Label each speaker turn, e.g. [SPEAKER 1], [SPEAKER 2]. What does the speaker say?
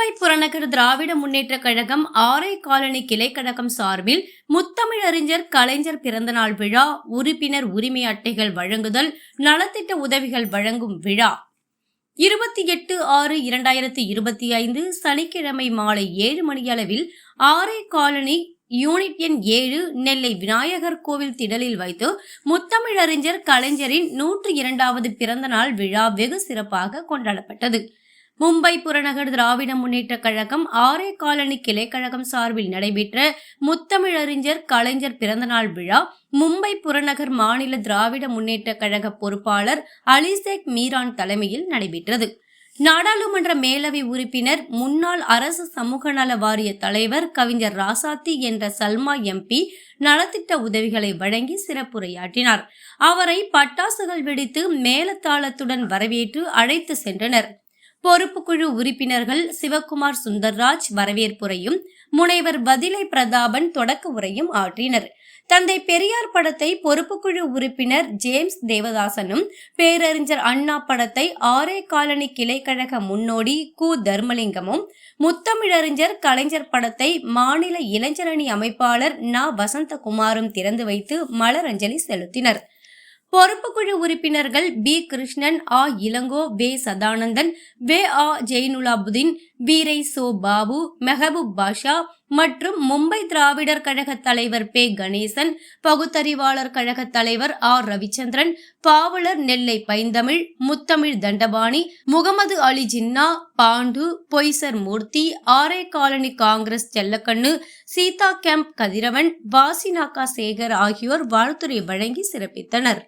[SPEAKER 1] மாநகர் திராவிட முன்னேற்ற கழகம் ஆரை காலனி கிளை கழகம் சார்பில் முத்தமிழறிஞர் கலைஞர் பிறந்தநாள் விழா உறுப்பினர் உரிமை அட்டைகள் வழங்குதல் நலத்திட்ட உதவிகள் வழங்கும் விழா. இருபத்தி எட்டு ஆறு இரண்டாயிரத்தி இருபத்தி ஐந்து சனிக்கிழமை மாலை ஏழு மணியளவில் ஆரை காலனி யூனிட் எண் ஏழு நெல்லை விநாயகர் கோவில் திடலில் வைத்து முத்தமிழறிஞர் கலைஞரின் நூற்று இரண்டாவது பிறந்தநாள் விழா வெகு சிறப்பாக கொண்டாடப்பட்டது. மும்பை புறநகர் திராவிட முன்னேற்ற கழகம் ஆரே காலனி கிளை கழகம் சார்பில் நடைபெற்ற முத்தமிழறிஞர் கலைஞர் பிறந்தநாள் விழா மும்பை புறநகர் மாநில திராவிட முன்னேற்ற கழக பொறுப்பாளர் அலிசேக் மீரான் தலைமையில் நடைபெற்றது. நாடாளுமன்ற மேலவை உறுப்பினர் முன்னாள் அரசு சமூக நல வாரிய தலைவர் கவிஞர் ராசாத்தி என்ற சல்மா எம்பி நலத்திட்ட உதவிகளை வழங்கி சிறப்புரையாற்றினார். அவரை பட்டாசுகள் வெடித்து மேலத்தாளத்துடன் வரவேற்று அழைத்து சென்றனர். பொறுப்புக்குழு உறுப்பினர்கள் சிவக்குமார் சுந்தர்ராஜ் வரவேற்புரையும் முனைவர் பதிலை பிரதாபன் தொடக்க உரையும் ஆற்றினர். தந்தை பெரியார் படத்தை பொறுப்புக்குழு உறுப்பினர் ஜேம்ஸ் தேவதாசனும் பேரறிஞர் அண்ணா படத்தை ஆரே காலனி கிளைக்கழக முன்னோடி கு. தர்மலிங்கமும் முத்தமிழறிஞர் கலைஞர் படத்தை மாநில இளைஞரணி அமைப்பாளர் நா. வசந்தகுமாரும் திறந்து வைத்து மலரஞ்சலி செலுத்தினர். பொறுப்புக்குழு உறுப்பினர்கள் பி. கிருஷ்ணன் ஆ. இளங்கோ வே. சதானந்தன் வே. ஆ. ஜெயினுலாபுதீன் வீரை சோ பாபு மெஹபூப் பாஷா மற்றும் மும்பை திராவிடர் கழக தலைவர் பே. கணேசன் பகுத்தறிவாளர் கழக தலைவர் ஆர் ரவிச்சந்திரன் பாவலர் Nellai Painthamizh Muthamizh Dhandapani Mohammed Ali Jinnah Pandu Boisar Murthy Aarey. Colony Congress Chellakannu Seetha camp Kathiravan Vashi Naka Sekar ஆகியோர் வாழ்த்துரை வழங்கி சிறப்பித்தனர்.